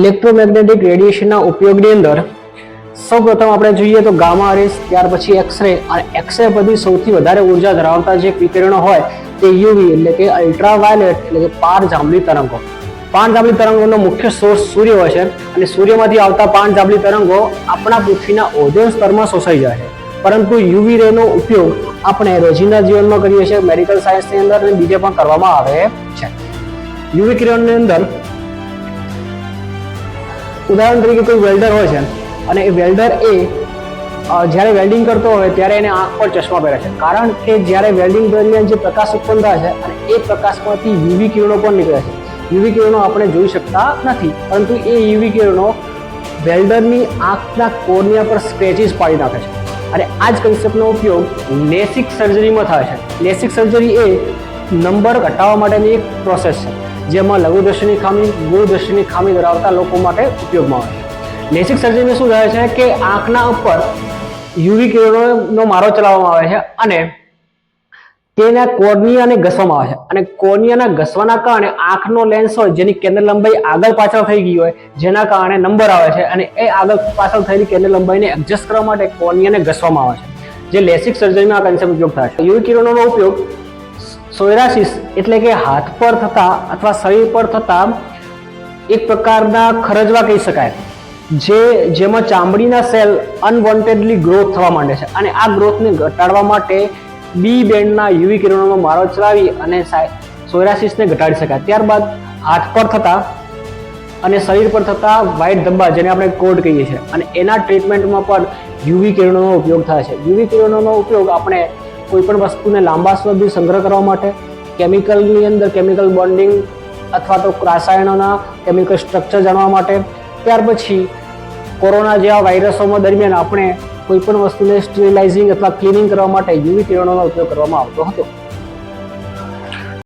Electromagnetic રેડિયેશનના ઉપયોગની અંદર સૌપ્રથમ આપણે જોઈએ તો ગામા રેસ, ત્યાર પછી એક્સરે. અને એક્સરે પછી સૌથી વધારે ઊર્જા ધરાવતા જે વિકિરણો હોય તે યુવી, એટલે કે અલ્ટ્રાવાયોલેટ એટલે કે પારજાંબલી તરંગો. પાન જાંબલી તરંગોનો મુખ્ય સોર્સ સૂર્ય હોય છે અને સૂર્યમાંથી આવતા પાન જાંબલી તરંગો આપણા પૃથ્વીના ઓઝોન સ્તરમાં શોષાઈ જાય છે. પરંતુ યુવી રેનો ઉપયોગ આપણે રોજિંદા જીવનમાં કરીએ છીએ, મેડિકલ સાયન્સની અંદર અને બીજે પણ કરવામાં આવે છે. યુવી કિરણની અંદર ઉદાહરણ તરીકે કોઈ વેલ્ડર હોય છે અને એ વેલ્ડર એ જ્યારે વેલ્ડિંગ કરતો હોય ત્યારે એને આંખ પર ચશ્મા પહેરે છે. કારણ કે જ્યારે વેલ્ડિંગ દરમિયાન જે પ્રકાશ ઉત્પન્ન થાય છે અને એ પ્રકાશમાંથી યુવી કિરણો પણ નીકળે છે. યુવી કિરણો આપણે જોઈ શકતા નથી, પરંતુ એ યુવી કિરણો વેલ્ડરની આંખના કોર્નિયા પર સ્ક્રેચીસ પાડી નાખે છે. અને આ જ કન્સેપ્ટનો ઉપયોગ લેસિક સર્જરીમાં થાય છે. લેસિક સર્જરી એ નંબર ઘટાડવા માટેની એક પ્રોસેસ છે. જેમાં લઘુદ્રષ્ટિની ખામી ગુરુદ્રષ્ટિની ખામી ધરાવતા લોકો માટે ઉપયોગમાં આવે છે. લેસિક સર્જરીમાં શું થાય છે કે આંખના ઉપર યુવી કિરણોનો મારો ચલાવવામાં આવે છે અને તેના કોર્નિયાને ઘસવામાં આવે છે. અને કોર્નિયાના ઘસવાના કારણે આંખનો લેન્સ હોય, જેની કેન્દ્ર લંબાઈ આગળ પાછળ થઈ ગઈ હોય, જેના કારણે નંબર આવે છે અને એ આગળ પાછળ થયેલી કેન્દ્ર લંબાઈને એડજસ્ટ કરવા માટે કોર્નિયાને ઘસવામાં આવે છે. જે લેસિક સર્જરીમાં આ કન્સેપ્ટ ઉપયોગ થાય છે. યુવી કિરણોનો ઉપયોગ સોયરાસિસ એટલે કે હાથ પર થતા અથવા શરીર પર થતા એક પ્રકારના ખરજવા કહી શકાય. જે, જેમાં ચામડીના સેલ અનવોન્ટેડલી ગ્રોથ થવા માંડે છે. અને આ ગ્રોથને ઘટાડવા માટે બી બેન્ડના યુવી કિરણોનો મારો ચલાવી અને સોયરાસિસને ઘટાડી શકાય. ત્યારબાદ હાથ પર થતા અને શરીર પર થતા વ્હાઇટ ધબ્બા, જેને આપણે કોડ કહીએ છીએ. અને એના ટ્રીટમેન્ટમાં પણ યુવી કિરણોનો ઉપયોગ થાય છે. યુવી કિરણોનો ઉપયોગ આપણે કોઈ પણ વસ્તુને લાંબા સુધી સંગ્રહ કરવા માટે કેમિકલની અંદર કેમિકલ બોન્ડિંગ અથવા તો રાસાયણોના કેમિકલ સ્ટ્રક્ચર જાણવા માટે. ત્યાર પછી કોરોના જેવા વાયરસોમાં દરમિયાન આપણે કોઈપણ વસ્તુને સ્ટીરિલાઇઝિંગ અથવા ક્લિનિંગ કરવા માટે યુવી કિરણોનો ઉપયોગ કરવામાં આવતો હતો.